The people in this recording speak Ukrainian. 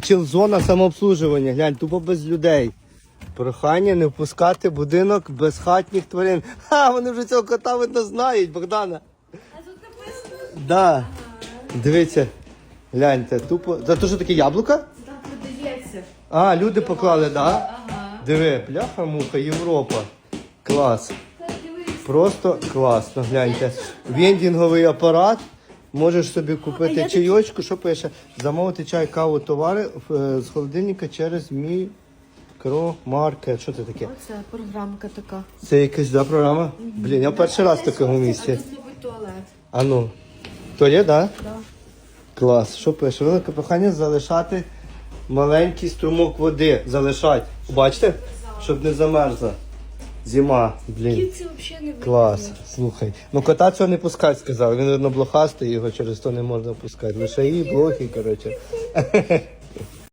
Чил-зона самообслужування, глянь, тупо без людей. Прохання не впускати будинок без хатніх тварин. Ха, вони вже цього кота видно знають, Богдана. А тут написано. Да. Дивіться, гляньте, тупо. За те, що таке яблука? Це там продається. А, люди поклали, так? Да? Ага. Диви, пляха муха, Європа. Клас. Просто класно, гляньте. Вендінговий апарат. Можеш собі купити я чайочку, що пише? Замовити чай, каву, товари е, з холодильника через мікромаркет. Що це таке? Оце програмка така. Це якась да, програма? Блін, я перший раз в такому А місці. тут, мабуть, туалет. А ну. Є, так? Да. Клас. Що пише? Велике прохання залишати маленький струмок води. Залишать. Бачите? Щоб не замерзла. Зима, блін. Кіт це взагалі не Клас, слухай. Ну кота цього не пускать, сказав. Він видно блохастий, його через то не можна пускати. Лише її блохи, коротше.